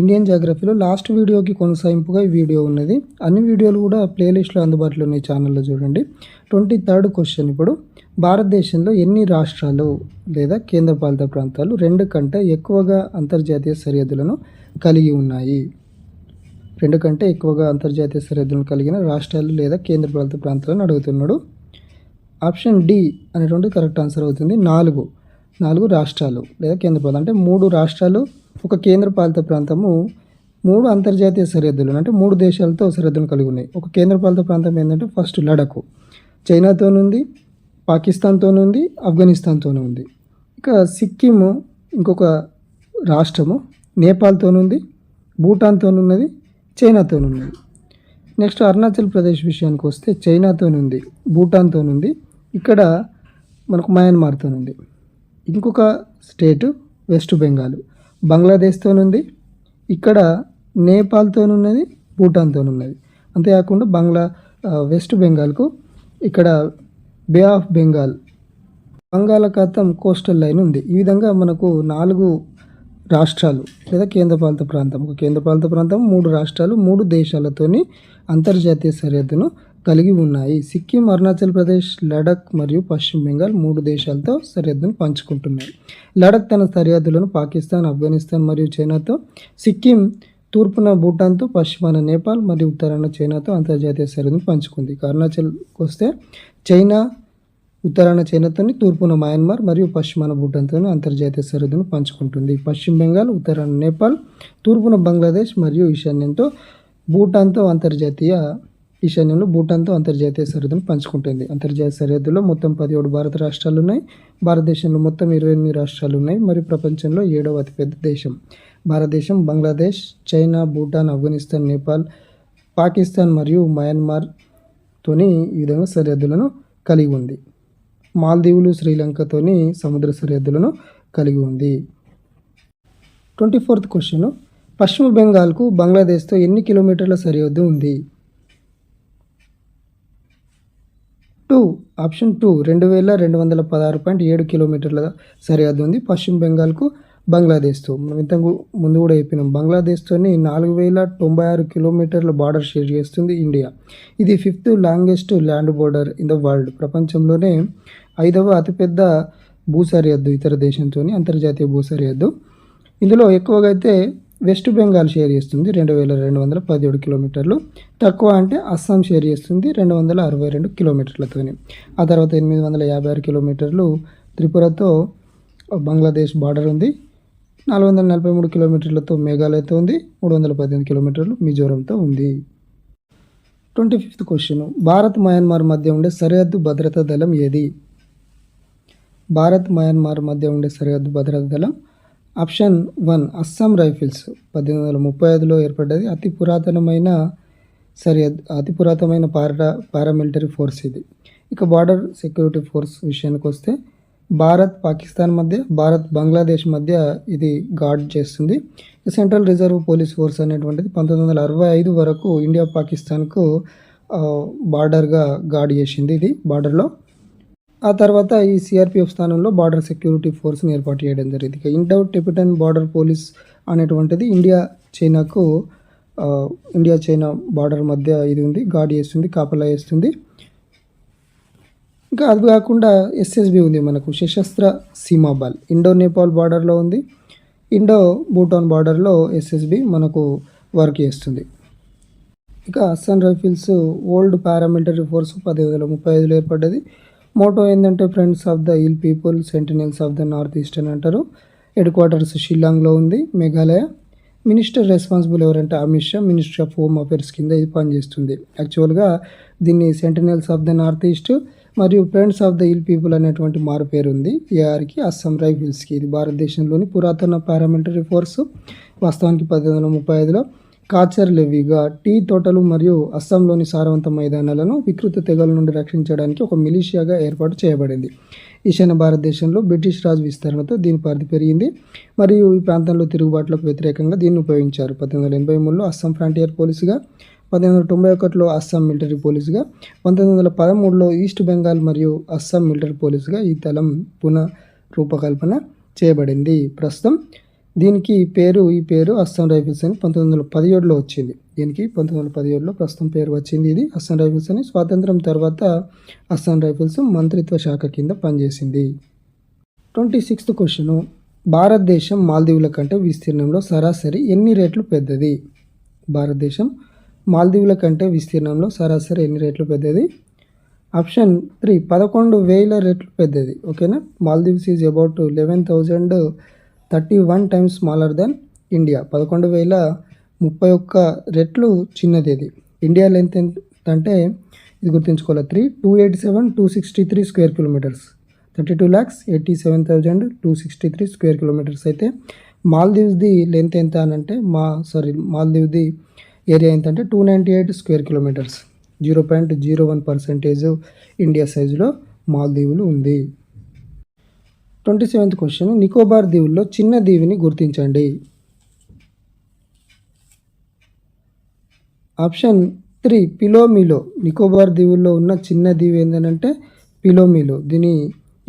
Indian జాగ్రఫీలో last వీడియోకి కొనసాగింపుగా ఈ వీడియో ఉన్నది. అన్ని వీడియోలు కూడా ప్లేలిస్ట్లో అందుబాటులో ఉన్నాయి ఛానల్లో చూడండి. ట్వంటీ థర్డ్ క్వశ్చన్ ఇప్పుడు. భారతదేశంలో ఎన్ని రాష్ట్రాలు లేదా కేంద్రపాలిత ప్రాంతాలు రెండు కంటే ఎక్కువగా అంతర్జాతీయ సరిహద్దులను కలిగి ఉన్నాయి? రెండు కంటే ఎక్కువగా అంతర్జాతీయ సరిహద్దులను కలిగిన రాష్ట్రాలు లేదా కేంద్రపాలిత ప్రాంతాలను అడుగుతున్నాడు. ఆప్షన్ డి అనేటువంటి కరెక్ట్ ఆన్సర్ అవుతుంది. నాలుగు. నాలుగు రాష్ట్రాలు లేదా కేంద్రపాలిత. అంటే మూడు రాష్ట్రాలు ఒక కేంద్రపాలిత ప్రాంతము మూడు అంతర్జాతీయ సరిహద్దులు అంటే మూడు దేశాలతో సరిహద్దులు కలిగి ఉన్నాయి. ఒక కేంద్రపాలిత ప్రాంతం ఏంటంటే ఫస్ట్ లడఖ్. చైనాతోనుంది పాకిస్తాన్తోనుంది ఆఫ్ఘనిస్తాన్తోనూ ఉంది. ఇక సిక్కిం ఇంకొక రాష్ట్రము నేపాల్తోనుంది భూటాన్తోనున్నది చైనాతోనున్నది నెక్స్ట్ అరుణాచల్ ప్రదేశ్ విషయానికి వస్తే చైనాతోనుంది భూటాన్తోనుంది ఇక్కడ మనకు మయన్మార్తోనుంది ఇంకొక స్టేటు వెస్ట్ బెంగాల్. బంగ్లాదేశ్తోనుంది ఇక్కడ నేపాల్తోనున్నది భూటాన్తోనున్నది. అంతేకాకుండా బంగ్లా వెస్ట్ బెంగాల్కు ఇక్కడ బే ఆఫ్ బెంగాల్ బంగాళాఖాతం కోస్టల్ లైన్ ఉంది. ఈ విధంగా మనకు నాలుగు రాష్ట్రాలు లేదా కేంద్రపాలిత ప్రాంతం. ఒక కేంద్రపాలిత ప్రాంతం మూడు రాష్ట్రాలు మూడు దేశాలతోని అంతర్జాతీయ సరిహద్దును కలిగి ఉన్నాయి. సిక్కిం అరుణాచల్ ప్రదేశ్ లడఖ్ మరియు పశ్చిమ బెంగాల్ మూడు దేశాలతో సరిహద్దును పంచుకుంటున్నాయి. లడఖ్ తన సరిహద్దులను పాకిస్తాన్ ఆఫ్ఘనిస్తాన్ మరియు చైనాతో సిక్కిం తూర్పున భూటాన్తో పశ్చిమాన నేపాల్ మరియు ఉత్తరాన చైనాతో అంతర్జాతీయ సరిహద్దును పంచుకుంది. అరుణాచల్కి వస్తే చైనా ఉత్తరాన చైనాతోని తూర్పున మయన్మార్ మరియు పశ్చిమాన భూటాన్తో అంతర్జాతీయ సరిహద్దును పంచుకుంటుంది. పశ్చిమ బెంగాల్ ఉత్తరాన నేపాల్ తూర్పున బంగ్లాదేశ్ మరియు ఈశాన్యంతో భూటాన్తో అంతర్జాతీయ ఈశాన్యంలో భూటాన్తో అంతర్జాతీయ సరిహద్దును పంచుకుంటుంది. అంతర్జాతీయ సరిహద్దులో మొత్తం పదిహేడు భారత రాష్ట్రాలు ఉన్నాయి. భారతదేశంలో మొత్తం ఇరవై ఎనిమిది రాష్ట్రాలు ఉన్నాయి. మరియు ప్రపంచంలో ఏడవ అతిపెద్ద దేశం. భారతదేశం బంగ్లాదేశ్ చైనా భూటాన్ ఆఫ్ఘనిస్తాన్ నేపాల్ పాకిస్తాన్ మరియు మయన్మార్తోని ఈ విధంగా సరిహద్దులను కలిగి ఉంది. మాల్దీవులు శ్రీలంకతోని సముద్ర సరిహద్దులను కలిగి ఉంది. Twenty fourth question. పశ్చిమ బెంగాల్కు బంగ్లాదేశ్తో ఎన్ని కిలోమీటర్ల సరిహద్దు ఉంది టూ ఆప్షన్ టూ రెండు వేల రెండు వందల పదహారు పాయింట్ ఏడు కిలోమీటర్ల సరిహద్దు ఉంది పశ్చిమ బెంగాల్కు బంగ్లాదేశ్తో. మనం ఇంత ముందు కూడా చెప్పినాం. బంగ్లాదేశ్తోని నాలుగు వేల తొంభై ఆరు కిలోమీటర్ల బార్డర్ షేర్ చేస్తుంది ఇండియా. ఇది fifth longest land border in the world. ప్రపంచంలోనే ఐదవ అతిపెద్ద భూ సరిహద్దు ఇతర దేశంతో అంతర్జాతీయ భూ సరిహద్దు ఇందులో ఎక్కువగా అయితే వెస్ట్ బెంగాల్ షేర్ చేస్తుంది రెండు వేల రెండు వందల పదిహేడు కిలోమీటర్లు. తక్కువ అంటే అస్సాం షేర్ చేస్తుంది రెండు వందల అరవై రెండు కిలోమీటర్లతోని. ఆ తర్వాత ఎనిమిది వందల యాభై ఆరు కిలోమీటర్లు త్రిపురతో బంగ్లాదేశ్ బార్డర్ ఉంది. నాలుగు వందల నలభై మూడు కిలోమీటర్లతో మేఘాలయతో ఉంది. మూడు వందల పద్దెనిమిది కిలోమీటర్లు మిజోరంతో ఉంది. Twenty fifth question. Bharat Myanmar మధ్య ఉండే సరిహద్దు భద్రతా దళం ఏది? భారత్ మయన్మార్ మధ్య ఉండే సరిహద్దు భద్రతా దళం ఆప్షన్ వన్ అస్సాం రైఫిల్స్ పద్దెనిమిది వందల ముప్పై ఐదులో ఏర్పడ్డది. అతి పురాతనమైన సరి అతి పురాతనమైన పారా పారామిలిటరీ ఫోర్స్ ఇది. ఇక బార్డర్ సెక్యూరిటీ ఫోర్స్ విషయానికి వస్తే భారత్ పాకిస్తాన్ మధ్య భారత్ బంగ్లాదేశ్ మధ్య ఇది గార్డ్ చేస్తుంది. సెంట్రల్ రిజర్వ్ పోలీస్ ఫోర్స్ అనేటువంటిది పంతొమ్మిది వందల అరవై ఐదు వరకు ఇండియా పాకిస్తాన్కు బార్డర్గా గార్డ్ చేసింది ఇది బార్డర్లో. ఆ తర్వాత ఈ సిఆర్పిఎఫ్ స్థానంలో బార్డర్ సెక్యూరిటీ ఫోర్స్ని ఏర్పాటు చేయడం జరిగింది. ఇక ఇండో టిబెటన్ బార్డర్ పోలీస్ అనేటువంటిది ఇండియా చైనాకు ఇండియా చైనా బార్డర్ మధ్య ఇది ఉంది గార్డ్ చేస్తుంది కాపలా చేస్తుంది. ఇంకా అది కాకుండా ఎస్ఎస్బి ఉంది మనకు సశస్త్ర సీమా బల్. ఇండో నేపాల్ బార్డర్లో ఉంది. ఇండో భూటాన్ బార్డర్లో ఎస్ఎస్బి మనకు వర్క్ చేస్తుంది. ఇక Assam rifles old paramilitary force పదిహేను వందల ముప్పై ఐదులో ఏర్పడ్డది. మోటో ఏంటంటే friends of the hill people sentinels of the north east అని అంటారు. హెడ్ క్వార్టర్స్ షిల్లాంగ్లో ఉంది మేఘాలయ. మినిస్టర్ రెస్పాన్సిబుల్ ఎవరంటే Amit Shah minister of home affairs కింద ఇది పనిచేస్తుంది. యాక్చువల్గా దీన్ని sentinels of the north east మరియు friends of the hill people అనేటువంటి మారు పేరు ఉంది. ఏఆర్కి అస్సాం రైఫిల్స్కి. ఇది భారతదేశంలోని పురాతన పారామిలిటరీ ఫోర్స్. వాస్తవానికి పద్దెనిమిది వందల ముప్పై ఐదులో కాచర్ లెవీగా టీ తోటలు మరియు అస్సాంలోని సారవంత మైదానాలను వికృత తెగల నుండి రక్షించడానికి ఒక మిలిషియాగా ఏర్పాటు చేయబడింది. ఈశాన్య భారతదేశంలో బ్రిటిష్ రాజు విస్తరణతో దీని పరిధి పెరిగింది మరియు ఈ ప్రాంతంలో తిరుగుబాట్లకు వ్యతిరేకంగా దీన్ని ఉపయోగించారు. పద్దెనిమిది వందల ఎనభై మూడులో అస్సాం ఫ్రాంటియర్ పోలీసుగా పద్దెనిమిది వందల తొంభై ఒకటిలో అస్సాం మిలిటరీ పోలీసుగా పంతొమ్మిది వందల పదమూడులో ఈస్ట్ బెంగాల్ మరియు అస్సాం మిలిటరీ పోలీసుగా ఈ దళం పునః రూపకల్పన చేయబడింది. ప్రస్తుతం దీనికి పేరు ఈ పేరు అస్సాం రైఫిల్స్ అని పంతొమ్మిది వందల పదిహేడులో వచ్చింది. దీనికి పంతొమ్మిది వందల పదిహేడులో ప్రస్తుతం పేరు వచ్చింది ఇది. అస్సాం రైఫిల్స్ అని స్వాతంత్రం తర్వాత అస్సాం రైఫిల్స్ మంత్రిత్వ శాఖ కింద పనిచేసింది. Twenty sixth question. భారతదేశం మాల్దీవుల కంటే విస్తీర్ణంలో సరాసరి ఎన్ని రేట్లు పెద్దది? భారతదేశం మాల్దీవుల కంటే విస్తీర్ణంలో సరాసరి ఎన్ని రేట్లు పెద్దది? ఆప్షన్ త్రీ పదకొండు వేల రెట్లు పెద్దది. ఓకేనా? Maldives is about eleven thousand thirty one times smaller than India. పదకొండు వేల ముప్పై ఒక్క రెట్లు చిన్నది ఇది. ఇండియా లెంత్ ఎంత అంటే ఇది గుర్తుంచుకోవాలి? Three two eight seven two sixty three square kilometres. Thirty two lakhs eighty seven thousand two sixty three square kilometres అయితే మాల్దీవ్స్ది లెంత్ ఎంత అని అంటే మా సారీ మాల్దీవ్ది ఏరియా ఎంత అంటే two ninety eight square kilometres. Zero point zero one percentage India సైజులో మాల్దీవులు ఉంది. Twenty seventh question. నికోబార్ దీవుల్లో చిన్న దీవిని గుర్తించండి. ఆప్షన్ త్రీ పిలోమిలో. నికోబార్ దీవుల్లో ఉన్న చిన్న దీవి ఏంటంటే పిలోమిలో. దీని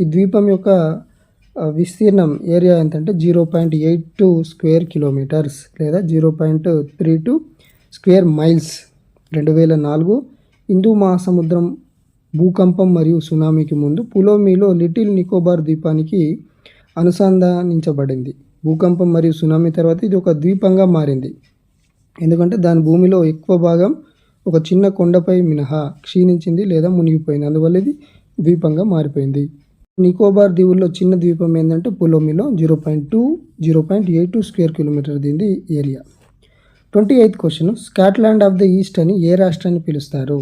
ఈ ద్వీపం యొక్క విస్తీర్ణం ఏరియా ఎంతంటే zero point eight two square kilometres లేదా zero point three two square miles. రెండు వేల నాలుగు హిందూ మహాసముద్రం భూకంపం మరియు సునామీకి ముందు పులోమిలో లిటిల్ నికోబార్ ద్వీపానికి అనుసంధానించబడింది. భూకంపం మరియు సునామీ తర్వాత ఇది ఒక ద్వీపంగా మారింది. ఎందుకంటే దాని భూమిలో ఎక్కువ భాగం ఒక చిన్న కొండపై మినహా క్షీణించింది లేదా మునిగిపోయింది. అందువల్ల ఇది ద్వీపంగా మారిపోయింది. నికోబార్ దీవుల్లో చిన్న ద్వీపం ఏంటంటే పులోమిలో zero point two zero point eight two square kilometre దీనిది area. Twenty eighth question Scotland of the east అని ఏ రాష్ట్రాన్ని పిలుస్తారు?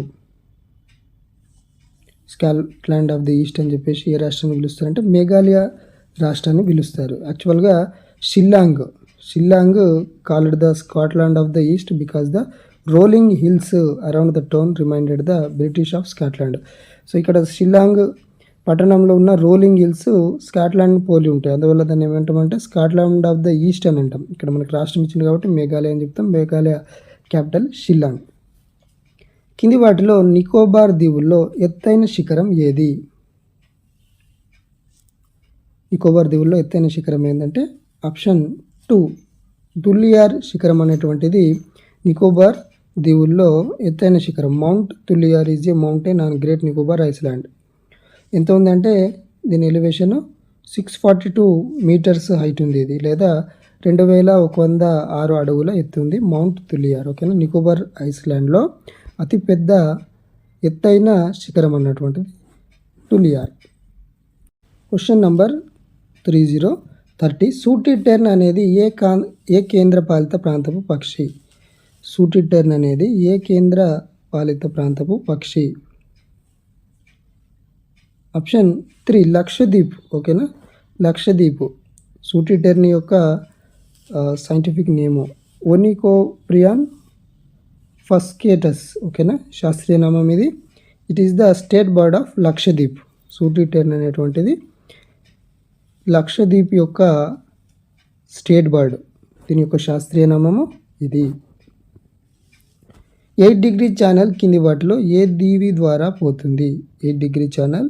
స్కాట్లాండ్ ఆఫ్ ది ఈస్ట్ అని చెప్పేసి ఏ రాష్ట్రాన్ని పిలుస్తారంటే మేఘాలయ రాష్ట్రాన్ని పిలుస్తారు యాక్చువల్గా Shillong Shillong called the Scotland of the east because the rolling hills around the town reminded the British of Scotland. So ఇక్కడ షిల్లాంగ్ పట్టణంలో ఉన్న రోలింగ్ హిల్స్ స్కాట్లాండ్ పోలి ఉంటాయి. అందువల్ల దాన్ని ఏమంటామంటే స్కాట్లాండ్ ఆఫ్ ద ఈస్ట్ అని అంటాం. ఇక్కడ మనకి రాష్ట్రం ఇచ్చింది కాబట్టి మేఘాలయ అని చెప్తాం. మేఘాలయ క్యాపిటల్ షిల్లాంగ్. కింది వాటిలో నికోబార్ దీవుల్లో ఎత్తైన శిఖరం ఏది? నికోబార్ దీవుల్లో ఎత్తైన శిఖరం ఏంటంటే ఆప్షన్ టూ. తుల్లియార్ శిఖరం అనేటువంటిది నికోబార్ దీవుల్లో ఎత్తైన శిఖరం. Mount Thuillier is a mountain on great Nicobar island. ఎంత ఉందంటే దీని elevation six forty two metres height ఉంది ఇది లేదా రెండు వేల ఒక వంద ఆరు అడుగుల ఎత్తు ఉంది మౌంట్ తులియార్ ఓకేనా? నికోబార్ ఐస్లాండ్లో అతిపెద్ద ఎత్తైన శిఖరం అన్నటువంటిది Thuillier question number three zero thirty sooty tern అనేది ఏ కా ఏ కేంద్ర పాలిత ప్రాంతపు పక్షి? సూటిటెర్న్ అనేది ఏ కేంద్ర పాలిత ప్రాంతపు పక్షి? ఆప్షన్ త్రీ లక్షద్వీప్ ఓకేనా లక్షద్వీప్ సూటిటెర్న్ యొక్క సైంటిఫిక్ నేము ఓనికోప్రియాన్ ఫస్కేటస్ ఓకేనా? శాస్త్రీయ నామం ఇది. It is the state bird of Lakshadweep sooty tern అనేటువంటిది. లక్షద్వీప్ యొక్క స్టేట్ బర్డ్ దీని యొక్క శాస్త్రీయ నామము ఇది. ఎయిట్ డిగ్రీ ఛానల్ కింది వాటిలో ఏ దీవి ద్వారా పోతుంది? ఎయిట్ డిగ్రీ ఛానల్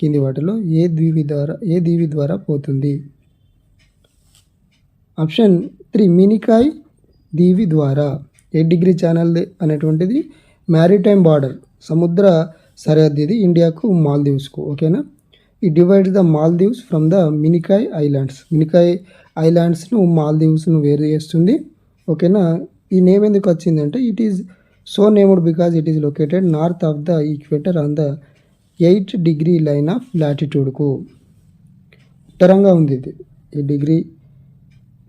కింది వాటిలో ఏ దీవి ద్వారా ఏ దీవి ద్వారా పోతుంది? ఆప్షన్ త్రీ మినికాయ్ దీవి ద్వారా. ఎయిట్ డిగ్రీ ఛానల్ అనేటువంటిది మ్యారిటైమ్ బార్డర్ సముద్ర సరిహద్దు ఇది ఇండియాకు మాల్దీవ్స్కు ఓకేనా? ఈ divide the Maldives from the Minicoy islands. Minicoy ఐలాండ్స్ను మాల్దీవ్స్ను వేరు చేస్తుంది ఓకేనా? ఈ నేమ్ ఎందుకు వచ్చిందంటే it is so named because it is located north of the equator on the eight degree line of లాటిట్యూడ్కు ఉత్తరంగా ఉంది ఇది. ఈ డిగ్రీ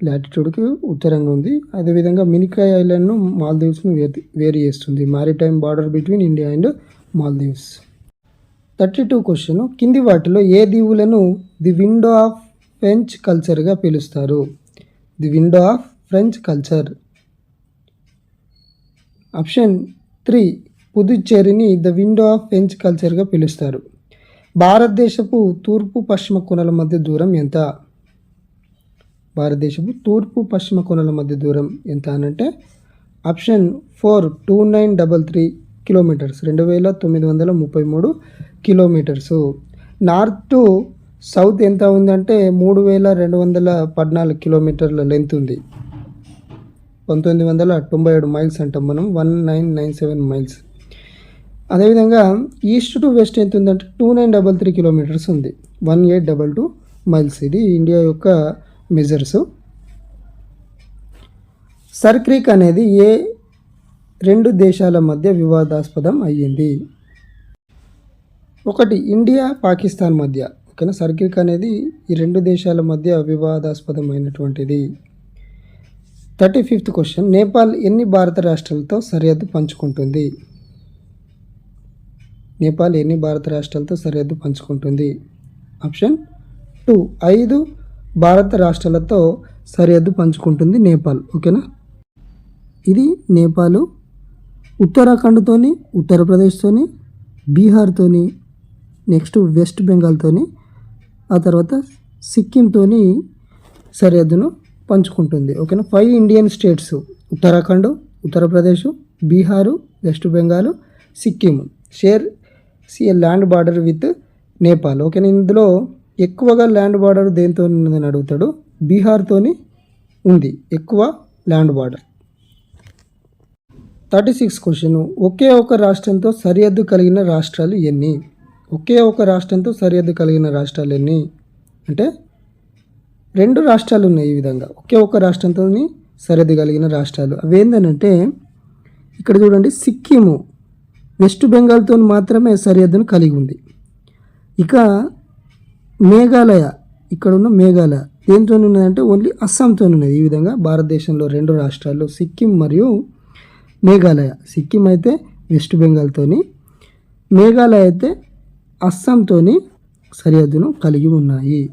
లాటిట్యూడ్కి ఉత్తరంగా ఉంది. అదేవిధంగా మినికాయ్ ఐలాండ్ను మాల్దీవ్స్ను వేరు వేరు చేస్తుంది. Maritime border between India and Maldives thirty two question కింది వాటిలో ఏ దీవులను ది విండో ఆఫ్ ఫ్రెంచ్ కల్చర్గా పిలుస్తారు? The window of French culture option three పుదుచ్చేరిని the window of French కల్చర్గా పిలుస్తారు. భారతదేశపు తూర్పు పశ్చిమ కొనల మధ్య దూరం ఎంత? భారతదేశపు తూర్పు పశ్చిమ కొనల మధ్య దూరం ఎంత అనంటే option four two nine double three kilometres రెండు వేల తొమ్మిది వందల ముప్పై మూడు కిలోమీటర్స్. నార్త్ టు సౌత్ ఎంత ఉందంటే మూడు వేల రెండు వందల పద్నాలుగు కిలోమీటర్ల లెంత్ ఉంది. పంతొమ్మిది వందల తొంభై ఏడు మైల్స్ అంటాం మనం one nine nine seven miles. అదేవిధంగా ఈస్ట్ టు వెస్ట్ ఎంత ఉందంటే two nine double three kilometres ఉంది one eight double two miles. ఇది ఇండియా యొక్క మెజర్స్ సర్క్రీక్ అనేది ఏ రెండు దేశాల మధ్య వివాదాస్పదం అయ్యింది? ఒకటి ఇండియా పాకిస్తాన్ మధ్య. ఓకేనా? సర్క్రిక్ అనేది ఈ రెండు దేశాల మధ్య వివాదాస్పదమైనటువంటిది థర్టీ ఫిఫ్త్ క్వశ్చన్ నేపాల్ ఎన్ని భారత రాష్ట్రాలతో సరిహద్దు పంచుకుంటుంది? నేపాల్ ఎన్ని భారత రాష్ట్రాలతో సరిహద్దు పంచుకుంటుంది? ఆప్షన్ టూ ఐదు భారత రాష్ట్రాలతో సరిహద్దు పంచుకుంటుంది నేపాల్ ఓకేనా? ఇది నేపాల్ ఉత్తరాఖండ్తోని ఉత్తరప్రదేశ్తోని బీహార్తోని నెక్స్ట్ వెస్ట్ బెంగాల్తోని ఆ తర్వాత సిక్కింతోని సరిహద్దును పంచుకుంటుంది ఓకేనా? Five Indian states Uttarakhand Uttar Pradesh Bihar West Bengal Sikkim share C land border with Nepal ఓకేనా? ఇందులో ఎక్కువగా ల్యాండ్ బార్డర్ దేనితో ఉన్నదని అడుగుతాడు? బీహార్తోని ఉంది. ఎక్కువ land border thirty six question. ఒకే ఒక రాష్ట్రంతో సరిహద్దు కలిగిన రాష్ట్రాలు ఎన్ని? ఒకే ఒక రాష్ట్రంతో సరిహద్దు కలిగిన రాష్ట్రాలు ఎన్ని? అంటే రెండు రాష్ట్రాలు ఉన్నాయి ఈ విధంగా. ఒకే ఒక రాష్ట్రంతో సరిహద్దు కలిగిన రాష్ట్రాలు. అవి ఏంటంటే ఇక్కడ చూడండి సిక్కిము వెస్ట్ బెంగాల్తో మాత్రమే సరిహద్దును కలిగి ఉంది. ఇక మేఘాలయ. ఇక్కడ ఉన్న మేఘాలయ. దేంతో ఉన్నదంటే ఓన్లీ అస్సాంతో ఉన్నది ఈ విధంగా భారతదేశంలో రెండు రాష్ట్రాల్లో సిక్కిం మరియు మేఘాలయ. సిక్కిం అయితే వెస్ట్ బెంగాల్తోని మేఘాలయ అయితే అస్సాంతోని సరిహద్దును కలిగి ఉన్నాయి.